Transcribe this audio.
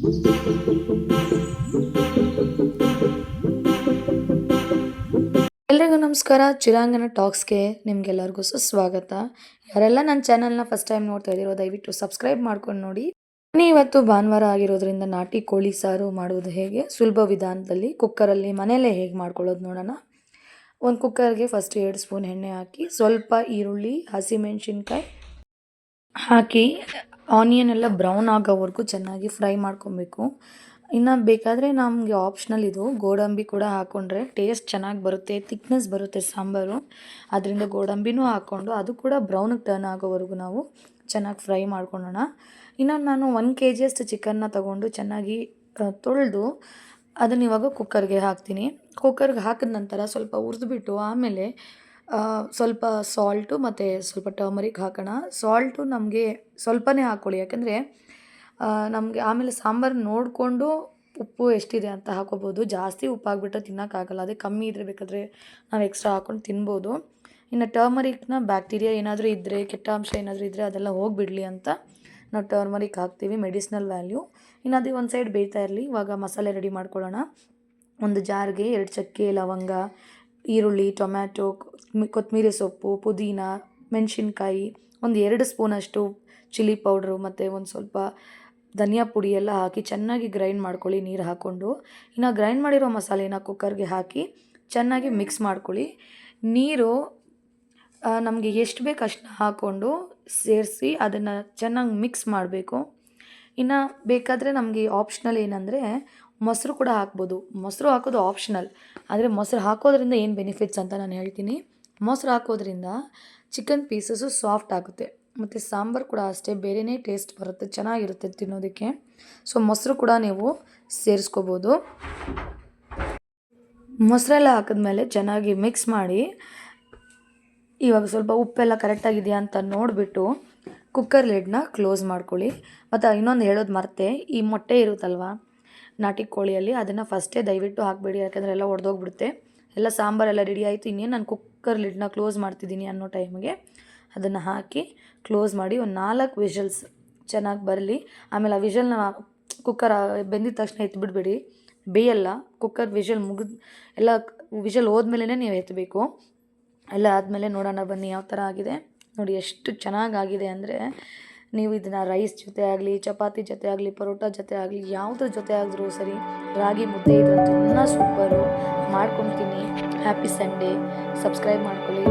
ಎಲ್ರಿಗೂ ನಮಸ್ಕಾರ. ಚಿರಾಂಗನ ಟಾಕ್ಸ್ಗೆ ನಿಮ್ಗೆಲ್ಲರಿಗೂ ಸುಸ್ವಾಗತ. ಯಾರೆಲ್ಲ ನನ್ನ ಚಾನಲ್ನ ಫಸ್ಟ್ ಟೈಮ್ ನೋಡ್ತಾ ಇದ್ದೀರೋ, ದಯವಿಟ್ಟು ಸಬ್ಸ್ಕ್ರೈಬ್ ಮಾಡ್ಕೊಂಡು ನೋಡಿ. ಇವತ್ತು ಭಾನುವಾರ ಆಗಿರೋದ್ರಿಂದ ನಾಟಿ ಕೋಳಿ ಸಾರು ಮಾಡೋದು ಹೇಗೆ? ಸುಲಭ ವಿಧಾನದಲ್ಲಿ, ಕುಕ್ಕರಲ್ಲಿ, ಮನೆಯಲ್ಲೇ ಹೇಗೆ ಮಾಡ್ಕೊಳ್ಳೋದು ನೋಡೋಣ. ಒಂದು ಕುಕ್ಕರ್ಗೆ ಫಸ್ಟ್ ಎರಡು ಸ್ಪೂನ್ ಎಣ್ಣೆ ಹಾಕಿ, ಸ್ವಲ್ಪ ಈರುಳ್ಳಿ, ಹಸಿಮೆಣಸಿನ್ಕಾಯಿ ಹಾಕಿ ಆನಿಯನ್ ಎಲ್ಲ ಬ್ರೌನ್ ಆಗೋವರೆಗೂ ಚೆನ್ನಾಗಿ ಫ್ರೈ ಮಾಡ್ಕೊಬೇಕು. ಇನ್ನು ಬೇಕಾದರೆ ನಮಗೆ ಆಪ್ಷನಲ್ ಇದು. ಗೋಡಂಬಿ ಕೂಡ ಹಾಕ್ಕೊಂಡ್ರೆ ಟೇಸ್ಟ್ ಚೆನ್ನಾಗಿ ಬರುತ್ತೆ ತಿಕ್ನೆಸ್ ಬರುತ್ತೆ ಸಾಂಬಾರು. ಅದರಿಂದ ಗೋಡಂಬಿನೂ ಹಾಕ್ಕೊಂಡು ಅದು ಕೂಡ ಬ್ರೌನಿಗೆ ಟರ್ನ್ ಆಗೋವರೆಗೂ ನಾವು ಚೆನ್ನಾಗಿ ಫ್ರೈ ಮಾಡ್ಕೊಳ್ಳೋಣ ಇನ್ನು ನಾನು ಒನ್ ಕೆ ಜಿಯಷ್ಟು ಚಿಕನ್ನ ತೊಗೊಂಡು ಚೆನ್ನಾಗಿ ತೊಳೆದು ಅದನ್ನು ಇವಾಗ ಕುಕ್ಕರ್ಗೆ ಹಾಕ್ತೀನಿ. ಕುಕ್ಕರ್ಗೆ ಹಾಕಿದ ನಂತರ ಸ್ವಲ್ಪ ಹುರಿದ್ಬಿಟ್ಟು ಆಮೇಲೆ ಸ್ವಲ್ಪ ಸಾಲ್ಟು ಮತ್ತು ಸ್ವಲ್ಪ ಟರ್ಮರಿಕ್ ಹಾಕೋಣ. ಸಾಲ್ಟು ನಮಗೆ ಸ್ವಲ್ಪನೇ ಹಾಕ್ಕೊಳ್ಳಿ ಯಾಕೆಂದರೆ ನಮಗೆ ಆಮೇಲೆ ಸಾಂಬಾರು ನೋಡಿಕೊಂಡು ಉಪ್ಪು ಎಷ್ಟಿದೆ ಅಂತ ಹಾಕೋಬೋದು. ಜಾಸ್ತಿ ಉಪ್ಪು ಹಾಕ್ಬಿಟ್ರೆ ತಿನ್ನೋಕ್ಕಾಗಲ್ಲ. ಅದೇ ಕಮ್ಮಿ ಇದ್ರೆ ಬೇಕಾದರೆ ನಾವು ಎಕ್ಸ್ಟ್ರಾ ಹಾಕ್ಕೊಂಡು ತಿನ್ಬೋದು. ಇನ್ನು ಟರ್ಮರಿಕ್ನ ಬ್ಯಾಕ್ಟೀರಿಯಾ ಏನಾದರೂ ಇದ್ದರೆ ಕೆಟ್ಟ ಅಂಶ ಏನಾದರೂ ಇದ್ದರೆ ಅದೆಲ್ಲ ಹೋಗಿಬಿಡಲಿ ಅಂತ ನಾವು ಟರ್ಮರಿಕ್ ಹಾಕ್ತೀವಿ, ಮೆಡಿಸಿನಲ್ ವ್ಯಾಲ್ಯೂ. ಇನ್ನು ಅದು ಒಂದು ಸೈಡ್ ಬೇಯ್ತಾ ಇರಲಿ. ಇವಾಗ ಮಸಾಲೆ ರೆಡಿ ಮಾಡ್ಕೊಳ್ಳೋಣ. ಒಂದು ಜಾರ್ಗೆ ಎರಡು ಚಕ್ಕೆ ಲವಂಗ ಈರುಳ್ಳಿ, ಟೊಮ್ಯಾಟೊ ಕೊತ್ತಂಬರಿ ಸೊಪ್ಪು, ಪುದೀನ, ಮೆಣಸಿನ್ಕಾಯಿ, ಒಂದು ಎರಡು ಸ್ಪೂನಷ್ಟು ಚಿಲ್ಲಿ ಪೌಡ್ರು ಮತ್ತು ಒಂದು ಸ್ವಲ್ಪ ಧನಿಯಾ ಪುಡಿ ಎಲ್ಲ ಹಾಕಿ ಚೆನ್ನಾಗಿ ಗ್ರೈಂಡ್ ಮಾಡ್ಕೊಳ್ಳಿ ನೀರು ಹಾಕ್ಕೊಂಡು. ಇನ್ನು ಗ್ರೈಂಡ್ ಮಾಡಿರೋ ಮಸಾಲೆನ ಕುಕ್ಕರ್ಗೆ ಹಾಕಿ ಚೆನ್ನಾಗಿ ಮಿಕ್ಸ್ ಮಾಡ್ಕೊಳ್ಳಿ. ನೀರು ನಮಗೆ ಎಷ್ಟು ಬೇಕು ಅಷ್ಟು ಹಾಕ್ಕೊಂಡು ಸೇರಿಸಿ ಅದನ್ನು ಚೆನ್ನಾಗಿ ಮಿಕ್ಸ್ ಮಾಡಬೇಕು. ಇನ್ನು ಬೇಕಾದರೆ ನಮಗೆ ಆಪ್ಷನಲ್ ಏನಂದರೆ ಮೊಸರು ಕೂಡ ಹಾಕ್ಬೋದು. ಮೊಸರು ಹಾಕೋದು ಆಪ್ಷನಲ್ ಆದರೆ ಮೊಸರು ಹಾಕೋದ್ರಿಂದ ಏನು ಬೆನಿಫಿಟ್ಸ್ ಅಂತ ನಾನು ಹೇಳ್ತೀನಿ. ಮೊಸರು ಹಾಕೋದ್ರಿಂದ ಚಿಕನ್ ಪೀಸಸ್ಸು ಸಾಫ್ಟ್ ಆಗುತ್ತೆ. ಮತ್ತು ಸಾಂಬಾರು ಕೂಡ ಅಷ್ಟೇ ಬೇರೆಯೇ ಟೇಸ್ಟ್ ಬರುತ್ತೆ, ಚೆನ್ನಾಗಿರುತ್ತೆ ತಿನ್ನೋದಕ್ಕೆ. ಸೊ ಮೊಸರು ಕೂಡ ನೀವು ಸೇರಿಸ್ಕೋಬೋದು. ಮೊಸರೆಲ್ಲ ಹಾಕಿದ್ಮೇಲೆ ಚೆನ್ನಾಗಿ ಮಿಕ್ಸ್ ಮಾಡಿ, ಇವಾಗ ಸ್ವಲ್ಪ ಉಪ್ಪೆಲ್ಲ ಕರೆಕ್ಟಾಗಿದೆಯಾ ಅಂತ ನೋಡಿಬಿಟ್ಟು ಕುಕ್ಕರ್ ಲಿಡ್ನ ಕ್ಲೋಸ್ ಮಾಡ್ಕೊಳ್ಳಿ. ಮತ್ತು ಇನ್ನೊಂದು ಹೇಳೋದು ಮರ್ತೆ, ಈ ಮೊಟ್ಟೆ ಇರುತ್ತಲ್ವ? ನಾಟಿ ಕೋಳಿಯಲ್ಲಿ ಅದನ್ನು ಫಸ್ಟೇ ದಯವಿಟ್ಟು ಹಾಕಬೇಡಿ, ಯಾಕಂದರೆ ಎಲ್ಲ ಒಡೆದೋಗ್ಬಿಡುತ್ತೆ. ಎಲ್ಲ ಸಾಂಬಾರೆಲ್ಲ ರೆಡಿ ಆಯಿತು, ಇನ್ನೇನು ನಾನು ಕುಕ್ಕರ್ ಲಿಡ್ನ ಕ್ಲೋಸ್ ಮಾಡ್ತಿದ್ದೀನಿ ಅನ್ನೋ ಟೈಮ್ಗೆ ಅದನ್ನು ಹಾಕಿ ಕ್ಲೋಸ್ ಮಾಡಿ ಒಂದು ನಾಲ್ಕು ವಿಷಲ್ಸ್ ಚೆನ್ನಾಗಿ ಬರಲಿ. ಆಮೇಲೆ ಆ ವಿಷಲ್ನ ಕುಕ್ಕರ್ ಬೆಂದಿದ ತಕ್ಷಣ ಎತ್ಬಿಡ್ಬೇಡಿ. ಬೇಯಲ್ಲ ಕುಕ್ಕರ್ ವಿಷಲ್ ಮುಗಿದ, ಎಲ್ಲ ವಿಷಲ್ ಹೋದ್ಮೇಲೆ ನೀವು ಎತ್ತಬೇಕು ಎಲ್ಲ ಆದಮೇಲೆ ನೋಡೋಣ ಬನ್ನಿ ಯಾವ ಥರ ಆಗಿದೆ. ನೋಡಿ ಎಷ್ಟು ಚೆನ್ನಾಗಾಗಿದೆ ಅಂದರೆ ನೀವು ಇದನ್ನು ರೈಸ್ ಜೊತೆ ಆಗಲಿ, ಚಪಾತಿ ಜೊತೆ ಆಗಲಿ, ಪರೋಟ ಜೊತೆ ಆಗಲಿ, ಯಾವುದ್ರ ಜೊತೆ ಆದರೂ ಸರಿ ರಾಗಿ ಮುದ್ದೆ ಇದ್ರಂತೂ ತುಂಬ ಸೂಪರು ಮಾಡ್ಕೊತೀನಿ. ಹ್ಯಾಪಿ ಸಂಡೇ ಸಬ್ಸ್ಕ್ರೈಬ್ ಮಾಡ್ಕೊಳ್ಳಿ.